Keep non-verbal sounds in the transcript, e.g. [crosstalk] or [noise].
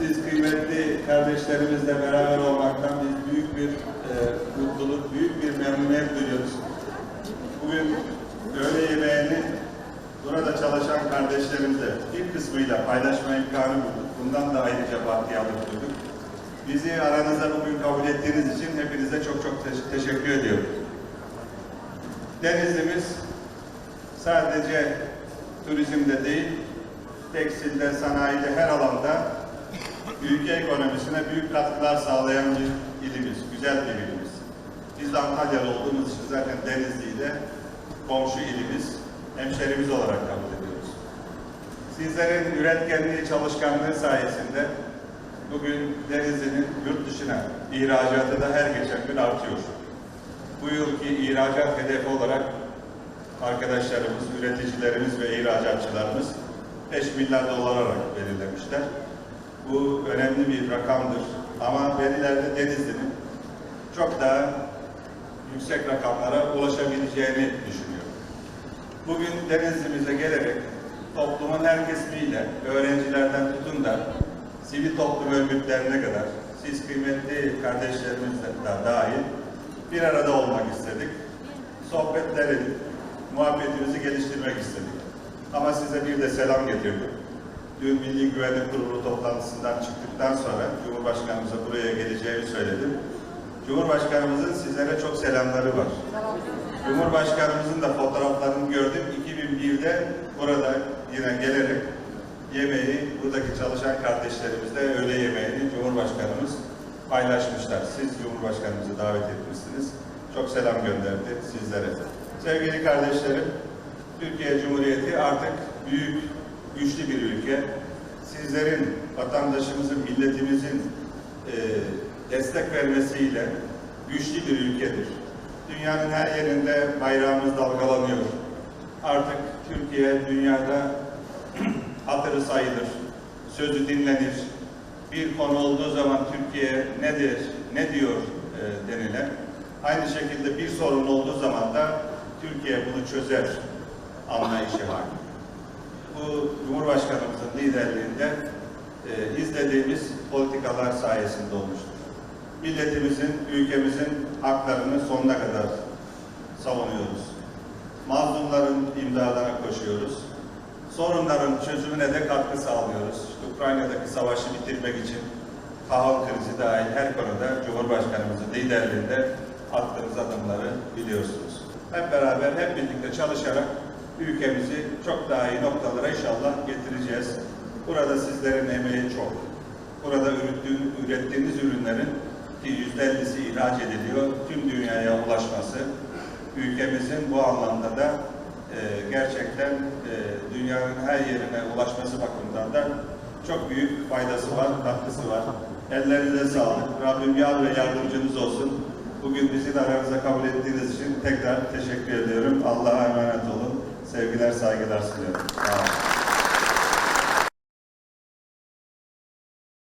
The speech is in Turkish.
siz kıymetli kardeşlerimizle beraber olmaktan biz büyük bir e, mutluluk, büyük bir memnuniyet duyuyoruz. Bugün öğle yemeğini burada çalışan kardeşlerimizle bir kısmıyla paylaşma imkanı bulduk. Bundan da ayrıca bahtiyarlık duyduk. Bizi aranıza bugün kabul ettiğiniz için hepinize çok çok te- teşekkür ediyorum. Denizli'miz sadece turizmde değil, tekstilde, sanayide her alanda ülke ekonomisine büyük katkılar sağlayan bir ilimiz, güzel bir ilimiz. Biz de Antalyalı olduğumuz için zaten Denizli'yi de komşu ilimiz, hemşerimiz olarak kabul ediyoruz. Sizlerin üretkenliği, çalışkanlığı sayesinde bugün Denizli'nin yurt dışına ihracatı da her geçen gün artıyor. Bu yılki ihracat hedefi olarak arkadaşlarımız, üreticilerimiz ve ihracatçılarımız 5 milyar dolar olarak belirlemişler. Bu önemli bir rakamdır. Ama verilerde Denizli'nin çok daha yüksek rakamlara ulaşabileceğini düşünüyorum. Bugün Denizli'mize gelerek toplumun her kesimiyle, öğrencilerden tutun da sivil toplum örgütlerine kadar siz kıymetli kardeşlerimizle de dahil bir arada olmak istedik. Sohbetler edip muhabbetimizi geliştirmek istedik. Ama size bir de selam getirdim. Dün Milli Güvenlik Kurulu toplantısından çıktıktan sonra Cumhurbaşkanımıza buraya geleceğimi söyledim. Cumhurbaşkanımızın sizlere çok selamları var. Cumhurbaşkanımızın da fotoğraflarını gördüm. 2001'de burada yine gelerek yemeği, buradaki çalışan kardeşlerimizle öğle yemeğini Cumhurbaşkanımız paylaşmışlar. Siz Cumhurbaşkanımızı davet etmişsiniz. Çok selam gönderdi sizlere. Sevgili kardeşlerim, Türkiye Cumhuriyeti artık büyük, güçlü bir ülke. Sizlerin, vatandaşımızın, milletimizin e, destek vermesiyle güçlü bir ülkedir. Dünyanın her yerinde bayrağımız dalgalanıyor. Artık Türkiye dünyada [clears throat] hatırı sayılır, sözü dinlenir. Bir konu olduğu zaman Türkiye nedir, ne diyor e, denilen. Aynı şekilde bir sorun olduğu zaman da Türkiye bunu çözer anlayışı var. Bu Cumhurbaşkanımızın liderliğinde e, izlediğimiz politikalar sayesinde olmuştur. Milletimizin, ülkemizin haklarını sonuna kadar savunuyoruz. Mazlumların imdadına koşuyoruz. Sorunların çözümüne de katkı sağlıyoruz. İşte Ukrayna'daki savaşı bitirmek için tahıl krizi dahil her konuda Cumhurbaşkanımızın liderliğinde attığımız adımları biliyorsunuz. Hep beraber, hep birlikte çalışarak ülkemizi çok daha iyi noktalara inşallah getireceğiz. Burada sizlerin emeği çok. Burada ürettiğiniz, ürünlerin yüzde ellisi ihraç ediliyor, tüm dünyaya ulaşması, ülkemizin bu anlamda da e, gerçekten e, dünyanın her yerine ulaşması bakımından da çok büyük faydası var, katkısı var. Ellerinize sağlık. Rabbim yar ve yardımcınız olsun. Bugün bizi de aranıza kabul ettiğiniz için tekrar teşekkür ediyorum. Allah'a. Sevgiler, saygılar sunuyorum.